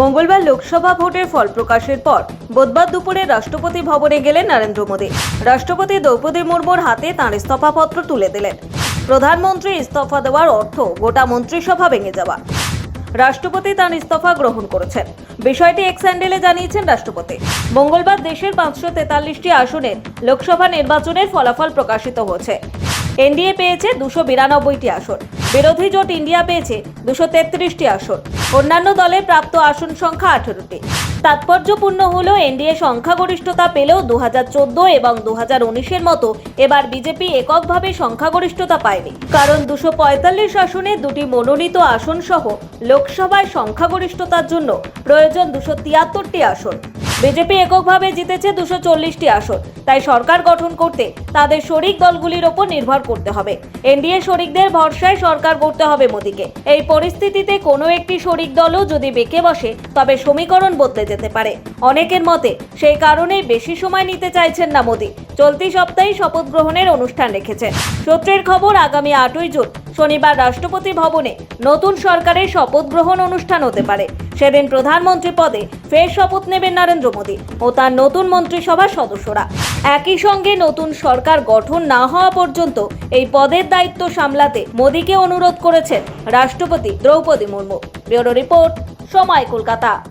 মঙ্গলবার লোকসভা ভোটের ফল প্রকাশের পর বুধবার দুপুরে রাষ্ট্রপতি ভবনে গেলেন নরেন্দ্র মোদী। রাষ্ট্রপতি দ্রৌপদী মুর্মুর হাতে তাঁর ইস্তফাপত্র তুলে দিলেন। প্রধানমন্ত্রী ইস্তফা দেওয়ার অর্থ গোটা মন্ত্রিসভা ভেঙে যাওয়া। রাষ্ট্রপতি তার ইস্তফা গ্রহণ করেছেন। বিষয়টি এক্স হ্যান্ডেলে জানিয়েছেন রাষ্ট্রপতি। মঙ্গলবার দেশের পাঁচশো তেতাল্লিশটি আসনে লোকসভা নির্বাচনের ফলাফল প্রকাশিত হয়েছে। এনডিএ পেয়েছে দুশো বিরানব্বইটি আসন। বিরোধী জোট ইন্ডিয়া পেয়েছে দুশো তেত্রিশটি আসন। অন্যান্য দলের প্রাপ্ত আসন সংখ্যা আঠেরোটি। তাৎপর্যপূর্ণ হল এনডিএ সংখ্যাগরিষ্ঠতা পেলেও দু হাজার চোদ্দ এবং দু হাজার উনিশের মতো এবার বিজেপি এককভাবে সংখ্যাগরিষ্ঠতা পায়নি। কারণ দুশো পঁয়তাল্লিশ আসনে দুটি মনোনীত আসন সহ লোকসভায় সংখ্যাগরিষ্ঠতার জন্য প্রয়োজন দুশো তিয়াত্তরটি আসন। বিজেপি এককভাবে জিতেছে দুশো চল্লিশটি আসন। তাই সরকার গঠন করতে তাদের শরিক দলগুলির ওপর নির্ভর করতে হবে। এনডিএ শরিকদের ভরসায় সরকার করতে হবে মোদীকে। এই পরিস্থিতিতে কোনো একটি শরিক দলও যদি বেঁকে বসে, তবে সমীকরণ বদলে যেতে পারে। অনেকের মতে, সেই কারণেই বেশি সময় নিতে চাইছেন না মোদী। চলতি সপ্তাহে শপথ গ্রহণের অনুষ্ঠান রেখেছেন। সূত্রের খবর, আগামী আটই জুন শনিবার রাষ্ট্রপতি ভবনে নতুন সরকারের শপথ গ্রহণ অনুষ্ঠান হতে পারে। সেদিন প্রধানমন্ত্রী পদে ফের শপথ নেবেন নরেন্দ্র মোদী ও তার নতুন মন্ত্রিসভার সদস্যরা। একই সঙ্গে নতুন সরকার গঠন না হওয়া পর্যন্ত এই পদের দায়িত্ব সামলাতে মোদীকে অনুরোধ করেছেন রাষ্ট্রপতি দ্রৌপদী মুর্মু। ব্যুরো রিপোর্ট, সময় কলকাতা।